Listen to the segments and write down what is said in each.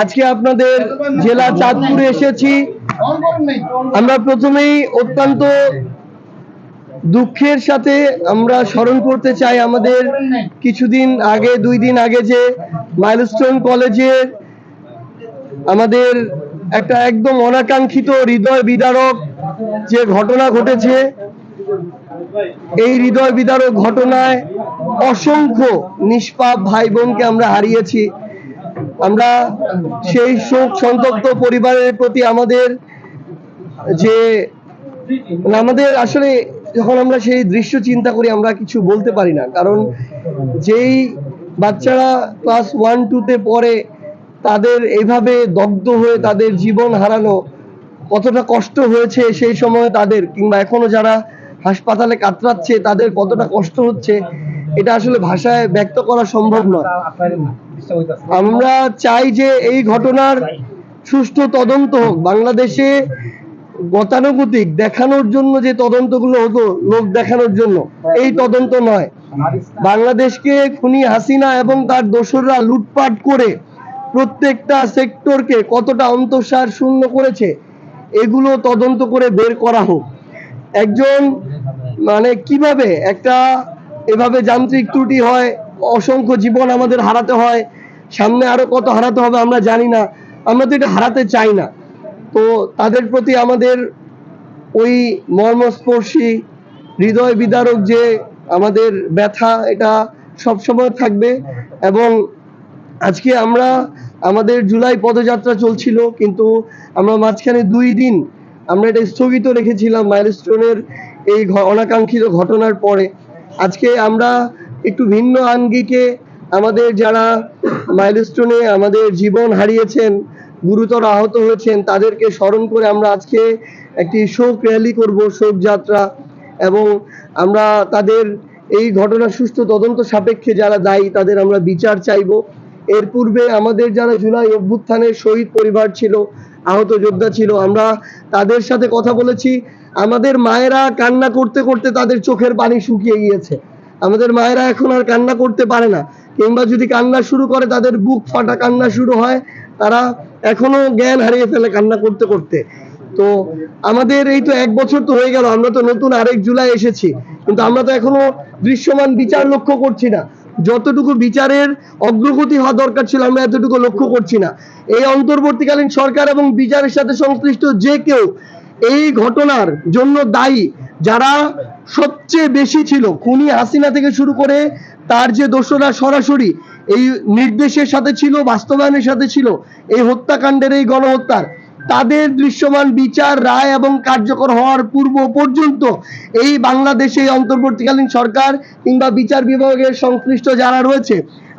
আজকে আপনাদের জেলা চাঁদপুরে এসেছি। আমরা প্রথমেই অত্যন্ত দুঃখের সাথে আমরা স্মরণ করতে চাই আমাদের কিছুদিন আগে, দুই দিন আগে যে মাইলস্টোন কলেজের আমাদের একটা একদম অনাকাঙ্ক্ষিত হৃদয় বিদারক যে ঘটনা ঘটেছে, এই হৃদয় বিদারক ঘটনায় অসংখ্য নিষ্পাপ ভাই বোনকে আমরা হারিয়েছি। আমরা সেই শোক সন্তপ্ত পরিবারের প্রতি আমাদের যে মানে আমাদের আসলে যখন আমরা সেই দৃশ্য চিন্তা করি, আমরা কিছু বলতে পারি না। কারণ যেই বাচ্চারা ক্লাস ওয়ান টুতে পড়ে, তাদের এইভাবে দগ্ধ হয়ে তাদের জীবন হারানো কতটা কষ্ট হয়েছে সেই সময় তাদের, কিংবা এখনও যারা হাসপাতালে কাতরাচ্ছে, তাদের কতটা কষ্ট হচ্ছে এটা আসলে ভাষায় ব্যক্ত করা সম্ভব নয়। আমরা চাই যে এই ঘটনার সুষ্ঠু তদন্ত হোক। বাংলাদেশে গতানুগতিক দেখানোর জন্য যে তদন্তগুলো হতো লোক দেখানোর জন্য এই তদন্ত নয়। বাংলাদেশকে খুনি হাসিনা এবং তার দোসররা লুটপাট করে প্রত্যেকটা সেক্টরকে কতটা অন্তঃসার শূন্য করেছে এগুলো তদন্ত করে বের করা হোক। একজন মানে কীভাবে একটা এভাবে যান্ত্রিক ত্রুটি হয়, অসংখ্য জীবন আমাদের হারাতে হয়, সামনে আরও কত হারাতে হবে আমরা জানি না, আমরা তো এটা হারাতে চাই না। তো তাদের প্রতি আমাদের ওই মর্মস্পর্শী, হৃদয় বিদারক যে আমাদের ব্যথা, এটা সবসময় থাকবে এবং আজকে আমরা, আমাদের জুলাই পদযাত্রা চলছিল, কিন্তু আমরা মাঝখানে দুই দিন আমরা এটা স্থগিত রেখেছিলাম মাইলস্টোনের এই অনাকাঙ্ক্ষিত ঘটনার পরে। আজকে আমরা একটু ভিন্ন আঙ্গিকে আমাদের যারা মাইলস্টোনে আমাদের জীবন হারিয়েছেন, গুরুতর আহত হয়েছেন, তাদেরকে স্মরণ করে আমরা আজকে একটি শোক র্যালি করব, শোক যাত্রা। এবং আমরা তাদের এই ঘটনার সুষ্ঠু তদন্ত সাপেক্ষে যারা দায়ী, তাদের আমরা বিচার চাইব। এর পূর্বে আমাদের যারা জুলাই অভ্যুত্থানের শহীদ পরিবার ছিল আহত যোদ্ধা ছিল। আমরা তাদের সাথে কথা বলেছি। আমাদের মায়েরা কান্না করতে করতে তাদের চোখের পানি শুকিয়ে গিয়েছে। আমাদের মায়েরা এখন আর কান্না করতে পারে না। কিংবা যদি কান্না শুরু করে, তাদের বুক ফাটা কান্না শুরু হয়, তারা এখনও জ্ঞান হারিয়ে ফেলে কান্না করতে করতে। তো আমাদের এই তো এক বছর তো হয়ে গেল, আমরা তো নতুন আরেক জুলাই এসেছি। কিন্তু আমরা তো এখনও দৃশ্যমান বিচার লক্ষ্য করছি না। যতটুকু বিচারের অগ্রগতি হওয়া দরকার ছিল, আমরা এতটুকু লক্ষ্য করছি না। এই অন্তর্বর্তীকালীন সরকার এবং বিচারের সাথে সংশ্লিষ্ট যে কেউ এই ঘটনার জন্য দায়ী, যারা সবচেয়ে বেশি ছিল, খুনি হাসিনা থেকে শুরু করে তার যে দোষরা সরাসরি এই নির্দেশের সাথে ছিল, বাস্তবায়নের সাথে ছিল, এই হত্যাকাণ্ডের এই গণহত্যার তাদের দৃশ্যমান বিচার, রায় এবং কার্যকর হওয়ার পূর্ব পর্যন্ত এই বাংলাদেশে অন্তর্বর্তীকালীন সরকার কিংবা বিচার বিভাগের সংশ্লিষ্ট যারা রয়েছে,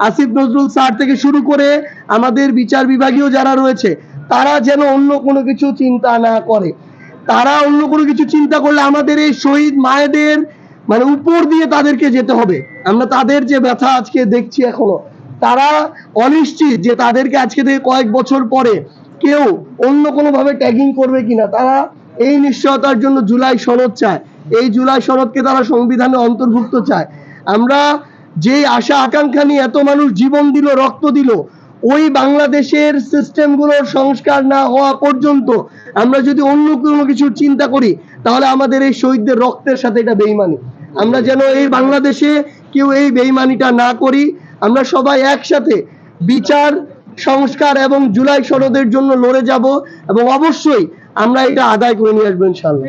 আসিফ নজরুল স্যার থেকে শুরু করে আমাদের বিচার বিভাগীয় যারা রয়েছে, তারা যেন অন্য কোনো কিছু চিন্তা না করে। তারা অন্য কোনো কিছু চিন্তা করলে আমাদের এই শহীদ মায়েদের মানে উপর দিয়ে তাদেরকে যেতে হবে। আমরা তাদের যে ব্যথা আজকে দেখছি এখনও, তারা অনিশ্চিত যে তাদেরকে আজকে থেকে কয়েক বছর পরে কেউ অন্য কোনো ভাবে ট্যাগিং করবে কিনা, তারা এই নিশ্চয়তার জন্য জুলাই সনদ চায়। এই জুলাই সনদকে তারা সংবিধানে অন্তর্ভুক্ত চায়। আমরা যে আশা আকাঙ্ক্ষা নিয়ে এত মানুষ জীবন দিল, রক্ত দিল, ওই বাংলাদেশের সিস্টেমগুলোর সংস্কার না হওয়া পর্যন্ত আমরা যদি অন্য কোনো কিছু চিন্তা করি, তাহলে আমাদের এই শহীদদের রক্তের সাথে এটা বেইমানি। আমরা যেন এই বাংলাদেশে কেউ এই বেইমানিটা না করি, আমরা সবাই একসাথে বিচার সংস্কার এবং জুলাই সনদের জন্য লড়ে যাব এবং অবশ্যই আমরা এটা আদায় করে নিয়ে আসব ইনশাল্লাহ